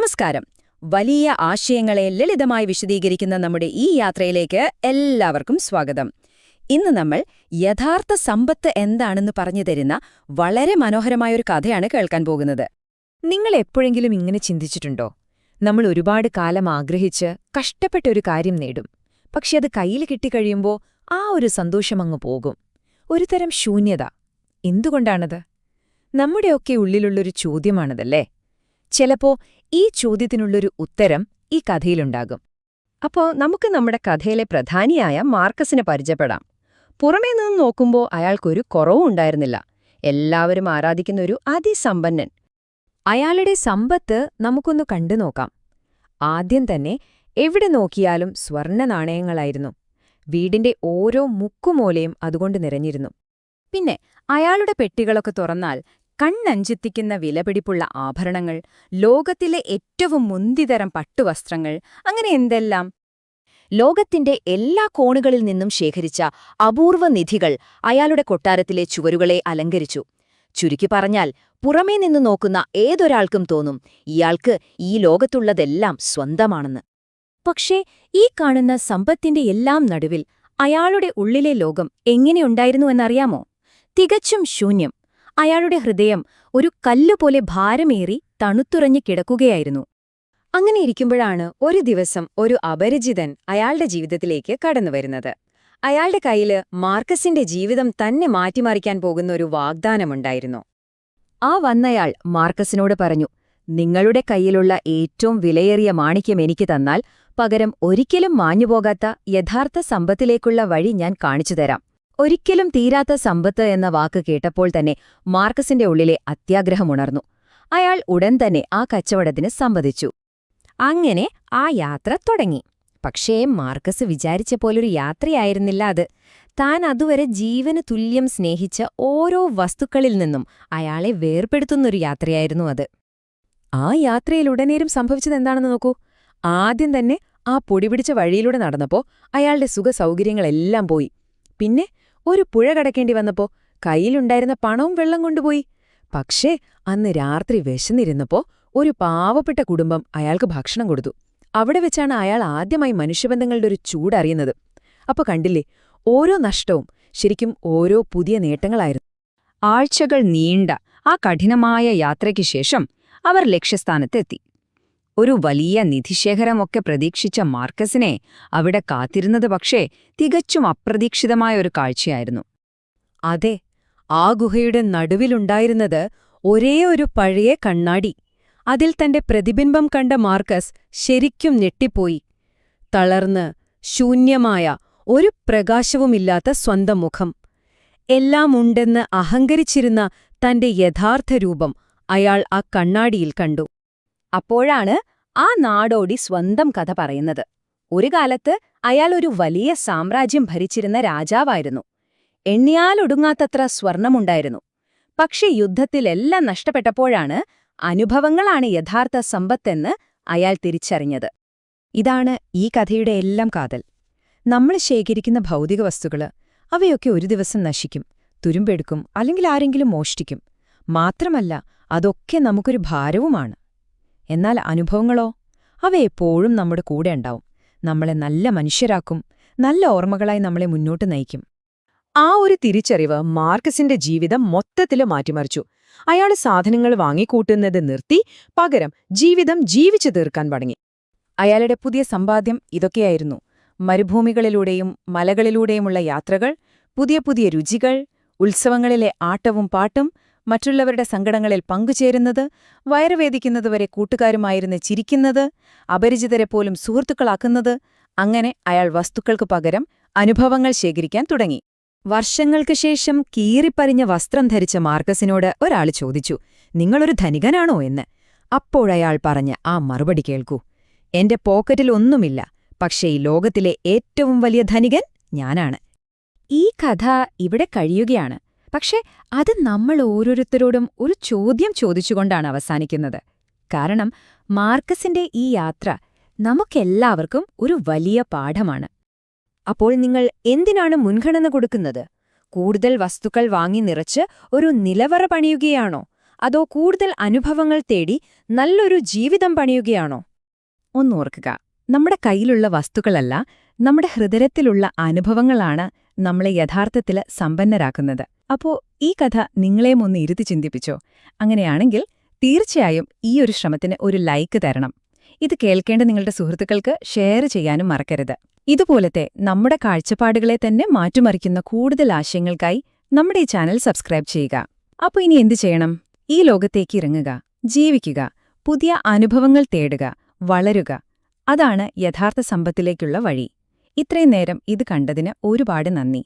നമസ്കാരം. വലിയ ആശയങ്ങളെ ലളിതമായി വിശദീകരിക്കുന്ന നമ്മുടെ ഈ യാത്രയിലേക്ക് എല്ലാവർക്കും സ്വാഗതം. ഇന്ന് നമ്മൾ യഥാർത്ഥ സമ്പത്ത് എന്താണെന്ന് പറഞ്ഞു തരുന്ന വളരെ മനോഹരമായൊരു കഥയാണ് കേൾക്കാൻ പോകുന്നത്. നിങ്ങൾ എപ്പോഴെങ്കിലും ഇങ്ങനെ ചിന്തിച്ചിട്ടുണ്ടോ? നമ്മൾ ഒരുപാട് കാലം ആഗ്രഹിച്ച് കഷ്ടപ്പെട്ട ഒരു കാര്യം നേടും. പക്ഷെ അത് കയ്യിൽ കിട്ടിക്കഴിയുമ്പോൾ ആ ഒരു സന്തോഷമങ്ങ് പോകും. ഒരു തരം ശൂന്യത. എന്തുകൊണ്ടാണത്? നമ്മുടെയൊക്കെ ഉള്ളിലുള്ളൊരു ചോദ്യമാണതല്ലേ? ചിലപ്പോ ഈ ചോദ്യത്തിനുള്ളൊരു ഉത്തരം ഈ കഥയിലുണ്ടാകും. അപ്പോ നമുക്ക് നമ്മുടെ കഥയിലെ പ്രധാനിയായ മാർക്കസിനെ പരിചയപ്പെടാം. പുറമേ നിന്ന് നോക്കുമ്പോൾ അയാൾക്കൊരു കുറവും ഉണ്ടായിരുന്നില്ല. എല്ലാവരും ആരാധിക്കുന്ന ഒരു അതിസമ്പന്നൻ. അയാളുടെ സമ്പത്ത് നമുക്കൊന്ന് കണ്ടു നോക്കാം. ആദ്യം തന്നെ എവിടെ നോക്കിയാലും സ്വർണ നാണയങ്ങളായിരുന്നു. വീടിന്റെ ഓരോ മുക്കുമൂലയും അതുകൊണ്ട് നിറഞ്ഞിരുന്നു. പിന്നെ അയാളുടെ പെട്ടികളൊക്കെ തുറന്നാൽ കണ്ണഞ്ചെത്തിക്കുന്ന വിലപിടിപ്പുള്ള ആഭരണങ്ങൾ ലോകത്തിലെ ഏറ്റവും മുന്തിതരം പട്ടുവസ്ത്രങ്ങൾ അങ്ങനെ എന്തെല്ലാം? ലോകത്തിന്റെ എല്ലാ കോണുകളിൽ നിന്നും ശേഖരിച്ച അപൂർവ നിധികൾ അയാളുടെ കൊട്ടാരത്തിലെ ചുവരുകളെ അലങ്കരിച്ചു. ചുരുക്കി പറഞ്ഞാൽ പുറമേ നിന്ന് നോക്കുന്ന ഏതൊരാൾക്കും തോന്നും ഇയാൾക്ക് ഈ ലോകത്തുള്ളതെല്ലാം സ്വന്തമാണെന്ന്. പക്ഷേ ഈ കാണുന്ന സമ്പത്തിന്റെ എല്ലാം നടുവിൽ അയാളുടെ ഉള്ളിലെ ലോകം എങ്ങനെയുണ്ടായിരുന്നുവെന്നറിയാമോ തികച്ചും ശൂന്യം. അയാളുടെ ഹൃദയം ഒരു കല്ലുപോലെ ഭാരമേറി തണുത്തുറഞ്ഞു കിടക്കുകയായിരുന്നു. അങ്ങനെയിരിക്കുമ്പോഴാണ് ഒരു ദിവസം ഒരു അപരിചിതൻ അയാളുടെ ജീവിതത്തിലേക്ക് കടന്നുവരുന്നത് അയാളുടെ കയ്യിൽ മാർക്കസിന്റെ ജീവിതം തന്നെ മാറ്റിമറിക്കാൻ പോകുന്ന ഒരു വാഗ്ദാനമുണ്ടായിരുന്നു. ആ വന്നയാൾ മാർക്കസിനോട് പറഞ്ഞു നിങ്ങളുടെ കയ്യിലുള്ള ഏറ്റവും വിലയേറിയ മാണിക്യം എനിക്ക് തന്നാൽ പകരം ഒരിക്കലും മാഞ്ഞുപോകാത്ത യഥാർത്ഥ സമ്പത്തിലേക്കുള്ള വഴി ഞാൻ കാണിച്ചുതരാം ഒരിക്കലും തീരാത്ത സമ്പത്ത് എന്ന വാക്ക് കേട്ടപ്പോൾ തന്നെ മാർക്കസിന്റെ ഉള്ളിലെ അത്യാഗ്രഹമുണർന്നു അയാൾ ഉടൻ തന്നെ ആ കച്ചവടത്തിന് സമ്മതിച്ചു. അങ്ങനെ ആ യാത്ര തുടങ്ങി. പക്ഷേ മാർക്കസ് വിചാരിച്ച പോലൊരു യാത്രയായിരുന്നില്ല അത്. താൻ അതുവരെ ജീവന് തുല്യം സ്നേഹിച്ച ഓരോ വസ്തുക്കളിൽ നിന്നും അയാളെ വേർപെടുത്തുന്നൊരു യാത്രയായിരുന്നു അത്. ആ യാത്രയിലുടനേരും സംഭവിച്ചതെന്താണെന്ന് നോക്കൂ. ആദ്യം തന്നെ ആ പൊടിപിടിച്ച വഴിയിലൂടെ നടന്നപ്പോ അയാളുടെ സുഖസൗകര്യങ്ങളെല്ലാം പോയി. പിന്നെ ഒരു പുഴ കടക്കേണ്ടി വന്നപ്പോ കയ്യിലുണ്ടായിരുന്ന പണവും വെള്ളം കൊണ്ടുപോയി. പക്ഷേ അന്ന് രാത്രി വിശന്നിരുന്നപ്പോ ഒരു പാവപ്പെട്ട കുടുംബം അയാൾക്ക് ഭക്ഷണം കൊടുത്തു. അവിടെ വെച്ചാണ് അയാൾ ആദ്യമായി മനുഷ്യബന്ധങ്ങളുടെ ഒരു ചൂടറിയുന്നത്. അപ്പൊ കണ്ടില്ലേ ഓരോ നഷ്ടവും ശരിക്കും ഓരോ പുതിയ നേട്ടങ്ങളായിരുന്നു. ആഴ്ചകൾ നീണ്ട ആ കഠിനമായ യാത്രയ്ക്ക് ശേഷം അവർ ലക്ഷ്യസ്ഥാനത്തെത്തി. ഒരു വലിയ നിധിശേഖരമൊക്കെ പ്രതീക്ഷിച്ച മാർക്കസിനെ അവിടെ കാത്തിരുന്നത് പക്ഷേ തികച്ചും അപ്രതീക്ഷിതമായ ഒരു കാഴ്ചയായിരുന്നു. അതെ ആ ഗുഹയുടെ നടുവിലുണ്ടായിരുന്നത് ഒരേ ഒരു പഴയ കണ്ണാടി. അതിൽ തന്റെ പ്രതിബിംബം കണ്ട മാർക്കസ് ശരിക്കും ഞെട്ടിപ്പോയി. തളർന്ന് ശൂന്യമായ ഒരു പ്രകാശവുമില്ലാത്ത സ്വന്തം മുഖം. എല്ലാം ഉണ്ടെന്ന് അഹങ്കരിച്ചിരുന്ന തന്റെ യഥാർത്ഥ രൂപം അയാൾ ആ കണ്ണാടിയിൽ കണ്ടു. അപ്പോഴാണ് ആ നാടോടി സ്വന്തം കഥ പറയുന്നത്. ഒരു കാലത്ത് അയാൾ ഒരു വലിയ സാമ്രാജ്യം ഭരിച്ചിരുന്ന രാജാവായിരുന്നു. എണ്ണിയാലൊടുങ്ങാത്തത്ര സ്വർണമുണ്ടായിരുന്നു. പക്ഷെ യുദ്ധത്തിലെല്ലാം നഷ്ടപ്പെട്ടപ്പോഴാണ് അനുഭവങ്ങളാണ് യഥാർത്ഥ സമ്പത്തെന്ന് അയാൾ തിരിച്ചറിഞ്ഞത്. ഇതാണ് ഈ കഥയുടെ എല്ലാം കാതൽ. നമ്മൾ ശേഖരിക്കുന്ന ഭൗതിക വസ്തുക്കൾ അവയൊക്കെ ഒരു ദിവസം നശിക്കും തുരുമ്പെടുക്കും അല്ലെങ്കിൽ ആരെങ്കിലും മോഷ്ടിക്കും. മാത്രമല്ല അതൊക്കെ നമുക്കൊരു ഭാരവുമാണ്. എന്നാൽ അനുഭവങ്ങളോ? അവയെപ്പോഴും നമ്മുടെ കൂടെ ഉണ്ടാവും. നമ്മളെ നല്ല മനുഷ്യരാക്കും. നല്ല ഓർമ്മകളായി നമ്മളെ മുന്നോട്ട് നയിക്കും. ആ ഒരു തിരിച്ചറിവ് മാർക്കസിന്റെ ജീവിതം മൊത്തത്തിൽ മാറ്റിമറിച്ചു. അയാൾ സാധനങ്ങൾ വാങ്ങിക്കൂട്ടുന്നത് നിർത്തി പകരം ജീവിതം ജീവിച്ചു തീർക്കാൻ തുടങ്ങി അയാളുടെ പുതിയ സമ്പാദ്യം ഇതൊക്കെയായിരുന്നു. മരുഭൂമികളിലൂടെയും മലകളിലൂടെയുമുള്ള യാത്രകൾ പുതിയ പുതിയ രുചികൾ ഉത്സവങ്ങളിലെ ആട്ടവും പാട്ടും മറ്റുള്ളവരുടെ സങ്കടങ്ങളിൽ പങ്കുചേരുന്നത് വയറുവേദിക്കുന്നതുവരെ കൂട്ടുകാരുമായിരുന്ന് ചിരിക്കുന്നത് അപരിചിതരെ പോലും സുഹൃത്തുക്കളാക്കുന്നത് അങ്ങനെ അയാൾ വസ്തുക്കൾക്ക് പകരം അനുഭവങ്ങൾ ശേഖരിക്കാൻ തുടങ്ങി. വർഷങ്ങൾക്ക് ശേഷം കീറിപ്പറിഞ്ഞ വസ്ത്രം ധരിച്ച മാർക്കസിനോട് ഒരാൾ ചോദിച്ചു നിങ്ങളൊരു ധനികനാണോ എന്ന്? അപ്പോഴയാൾ പറഞ്ഞ ആ മറുപടി കേൾക്കൂ. എന്റെ പോക്കറ്റിൽ ഒന്നുമില്ല പക്ഷേ ഈ ലോകത്തിലെ ഏറ്റവും വലിയ ധനികൻ ഞാനാണ്. ഈ കഥ ഇവിടെ കഴിയുകയാണ്. പക്ഷെ അത് നമ്മൾ ഓരോരുത്തരോടും ഒരു ചോദ്യം ചോദിച്ചുകൊണ്ടാണ് അവസാനിക്കുന്നത്. കാരണം മാർക്കസിന്റെ ഈ യാത്ര നമുക്കെല്ലാവർക്കും ഒരു വലിയ പാഠമാണ്. അപ്പോൾ നിങ്ങൾ എന്തിനാണ് മുൻഗണന കൊടുക്കുന്നത്? കൂടുതൽ വസ്തുക്കൾ വാങ്ങി നിറച്ച് ഒരു നിലവറ പണിയുകയാണോ? അതോ കൂടുതൽ അനുഭവങ്ങൾ തേടി നല്ലൊരു ജീവിതം പണിയുകയാണോ? ഒന്നോർക്കുക നമ്മുടെ കയ്യിലുള്ള വസ്തുക്കളല്ല നമ്മുടെ ഹൃദയത്തിലുള്ള അനുഭവങ്ങളാണ് നമ്മളെ യഥാർത്ഥത്തിൽ സമ്പന്നരാക്കുന്നത്. അപ്പോ ഈ കഥ നിങ്ങളെയും ഒന്ന് ഇരുത്തി ചിന്തിപ്പിച്ചോ? അങ്ങനെയാണെങ്കിൽ തീർച്ചയായും ഈ ഒരു ശ്രമത്തിന് ഒരു ലൈക്ക് തരണം. ഇത് കേൾക്കേണ്ട നിങ്ങളുടെ സുഹൃത്തുക്കൾക്ക് ഷെയർ ചെയ്യാനും മറക്കരുത്. ഇതുപോലത്തെ നമ്മുടെ കാഴ്ചപ്പാടുകളെ തന്നെ മാറ്റിമറിക്കുന്ന കൂടുതൽ ആശയങ്ങൾക്കായി നമ്മുടെ ഈ ചാനൽ സബ്സ്ക്രൈബ് ചെയ്യുക. അപ്പോൾ ഇനി എന്തു ചെയ്യണം? ഈ ലോകത്തേക്ക് ഇറങ്ങുക ജീവിക്കുക പുതിയ അനുഭവങ്ങൾ തേടുക വളരുക. അതാണ് യഥാർത്ഥ സമ്പത്തിലേക്കുള്ള വഴി. ഇത്രയും നേരം ഇത് കണ്ടതിന് ഒരുപാട് നന്ദി.